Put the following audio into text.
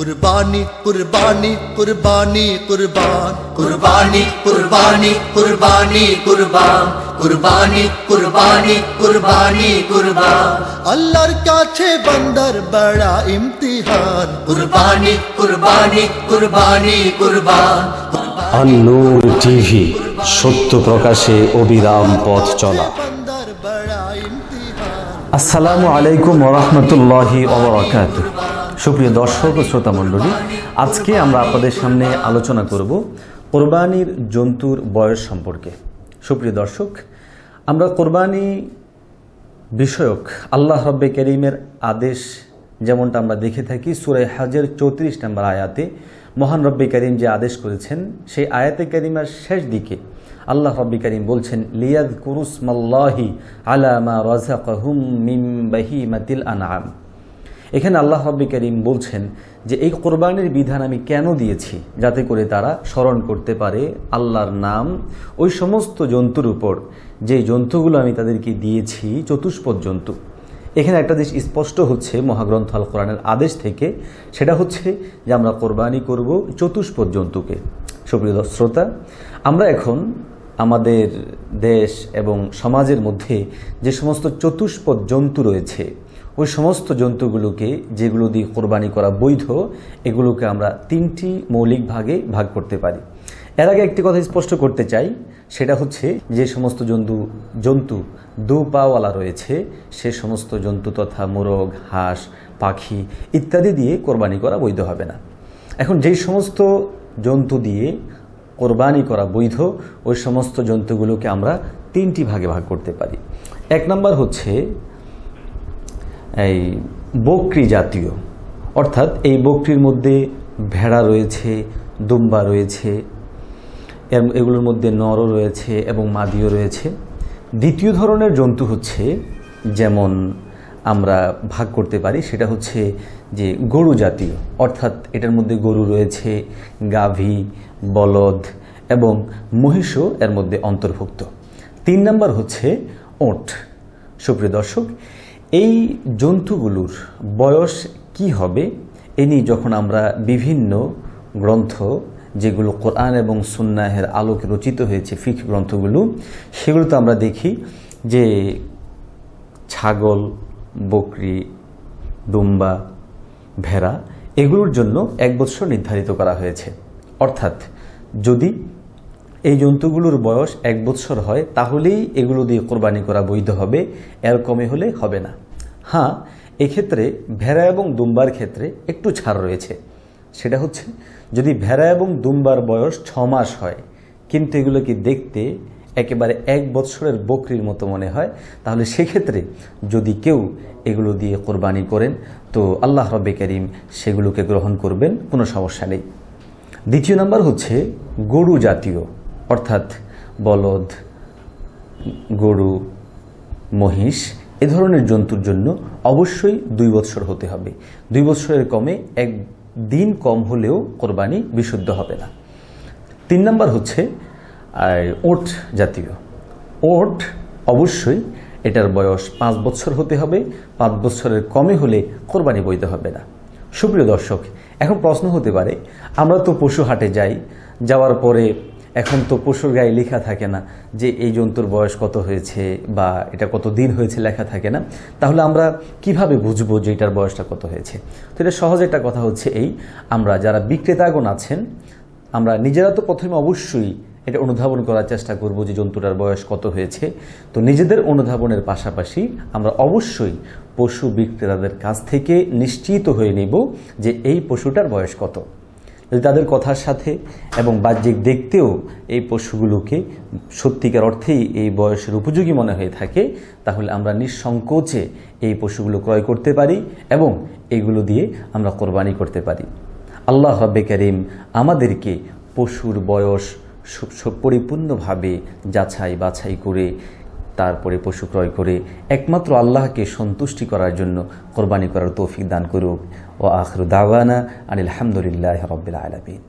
কুরবানি কুরবানি কুরবানি কুরবান। কুরবানি কুরবানি কুরবানি কুরবান। কুরবানি কুরবানি কুরবানি কুরবান। আল্লাহর কাছে বান্দার বড়া ইমতিহান। কুরবানি কুরবানি কুরবানি কুরবান। আন্নুর টিভি সত্য প্রকাশে অবিরাম পথ চলা। বান্দার বড়া ইমতিহান। আসসালামু আলাইকুম ওরহমতুল্লাহি অবরাকাত সুপ্রিয় দর্শক ও শ্রোতা মণ্ডলী, আজকে আমরা আপনাদের সামনে আলোচনা করব কোরবানির জন্তুর বয়স সম্পর্কে। সুপ্রিয় দর্শক, আমরা কোরবানি বিষয়ক আল্লাহ রব্বে করিমের আদেশ যেমনটা আমরা দেখে থাকি সুরাই হাজের চৌত্রিশ নম্বর আয়াতে মহান রব্বে করিম যে আদেশ করেছেন, সেই আয়াতে করিমের শেষ দিকে আল্লাহ রব্বি করিম বলছেন লিয়াদ কুরুসমাল্লাহি আলামা রাজাকাহুম মিম বাহিমাতিল আনআম। এখানে আল্লাহ রব্বি করিম বলছেন যে, এই কোরবানির বিধান আমি কেন দিয়েছি? যাতে করে তারা স্মরণ করতে পারে আল্লাহর নাম ওই সমস্ত জন্তুর উপর। যে জন্তুগুলো আমি তাদেরকে দিয়েছি, চতুষ্পদ জন্তু। এখানে একটা জিনিস স্পষ্ট হচ্ছে মহাগ্রন্থ আল কোরআনের আদেশ থেকে। সেটা হচ্ছে যে, আমরা কোরবানি করব চতুষ্পদ জন্তুকে। সুপ্রিয় শ্রোতা, আমরা এখন আমাদের দেশ এবং সমাজের মধ্যে যে সমস্ত চতুষ্পদ জন্তু রয়েছে ওই সমস্ত জন্তুগুলোকে যেগুলো দিয়ে কোরবানি করা বৈধ, এগুলোকে আমরা তিনটি মৌলিক ভাগে ভাগ করতে পারি। এর আগে একটি কথা স্পষ্ট করতে চাই, সেটা হচ্ছে যে সমস্ত জন্তু জন্তু দু পাওয়ালা রয়েছে, সে সমস্ত জন্তু তথা মোরগ, হাঁস, পাখি ইত্যাদি দিয়ে কোরবানি করা বৈধ হবে না। এখন যেই সমস্ত জন্তু দিয়ে কোরবানি করা বৈধ, ওই সমস্ত জন্তুগুলোকে আমরা তিনটি ভাগে ভাগ করতে পারি। এক নম্বর হচ্ছে এই বকরি জাতীয়। অর্থাৎ এই বকরির মধ্যে ভেড়া রয়েছে, দুম্বা রয়েছে এগুলোর মধ্যে নরও রয়েছে এবং মাদিও রয়েছে। দ্বিতীয় ধরনের জন্তু হচ্ছে, যেমন আমরা ভাগ করতে পারি, সেটা হচ্ছে যে গরু জাতীয়। অর্থাৎ এটার মধ্যে গরু রয়েছে, গাভী, বলদ এবং মহিষও এর মধ্যে অন্তর্ভুক্ত। তিন নম্বর হচ্ছে ওট। সুপ্রিয় দর্শক এই জন্তুগুলোর বয়স কি হবে? এ নিয়ে যখন আমরা বিভিন্ন গ্রন্থ, যেগুলো কোরআন এবং সুন্নাহের আলোকে রচিত হয়েছে, ফিক গ্রন্থগুলো সেগুলোতে আমরা দেখি যে ছাগল, বকরি, দুম্বা, ভেড়া, এগুলোর জন্য এক বৎসর নির্ধারিত করা হয়েছে। অর্থাৎ যদি এই জন্তুগুলোর বয়স এক বৎসর হয়, তাহলেই এগুলো দিয়ে কোরবানি করা বৈধ হবে, এর কমে হলে হবে না। হ্যাঁ এক্ষেত্রে ভেড়া এবং দুম্বার ক্ষেত্রে একটু ছাড় রয়েছে। সেটা হচ্ছে, যদি ভেড়া এবং দুম্বার বয়স ছ মাস হয়, কিন্তু এগুলোকে দেখতে একেবারে এক বৎসরের বকরির মতো মনে হয়, তাহলে সেক্ষেত্রে যদি কেউ এগুলো দিয়ে কোরবানি করেন, তো আল্লাহ রব্বে করিম সেগুলোকে গ্রহণ করবেন, কোনো সমস্যা নেই। দ্বিতীয় নাম্বার হচ্ছে গরু জাতীয়। অর্থাৎ বলদ, গরু, মহিষ, এ ধরনের জন্তুর জন্য অবশ্যই দুই বৎসর হতে হবে। দুই বৎসরের কমে এক দিন কম হলেও কোরবানি বিশুদ্ধ হবে না। তিন নাম্বার হচ্ছে ওট জাতীয়। ওট অবশ্যই এটার বয়স পাঁচ বছর হতে হবে, পাঁচ বছরের কমে হলে কোরবানি বইতে হবে না। সুপ্রিয় দর্শক, এখন প্রশ্ন হতে পারে, আমরা তো পশু হাটে যাই, যাওয়ার পরে এখন তো পশুর গায়ে লেখা থাকে না যে এই জন্তুর বয়স কত হয়েছে বা এটা কত দিন হয়েছে লেখা থাকে না। তাহলে আমরা কীভাবে বুঝব যে এটার বয়সটা কত হয়েছে? তো এটা সহজ একটা কথা হচ্ছে এই, আমরা যারা বিক্রেতাগণ আছেন, আমরা নিজেরা তো প্রথমে অবশ্যই এটা অনুধাবন করার চেষ্টা করব যে জন্তুটার বয়স কত হয়েছে। তো নিজেদের অনুধাবনের পাশাপাশি আমরা অবশ্যই পশু বিক্রেতাদের কাছ থেকে নিশ্চিত হয়ে নেব যে এই পশুটার বয়স কত। তাদের কথার সাথে এবং বাহ্যিক দেখতেও এই পশুগুলোকে সত্যিকার অর্থেই এই বয়সের উপযোগী মনে হয়ে থাকে, তাহলে আমরা নিঃসংকোচে এই পশুগুলো ক্রয় করতে পারি এবং এগুলো দিয়ে আমরা কোরবানি করতে পারি। আল্লাহ রব্বে করিম আমাদেরকে পশুর বয়স পরিপূর্ণভাবে যাচাই বাছাই করে তারপরে পশু ক্রয় করে একমাত্র আল্লাহকে সন্তুষ্টি করার জন্য কোরবানি করার তৌফিক দান করুক। ও আখরু দাওয়ানা আনিল হামদুলিল্লাহ রবিল আলমিন।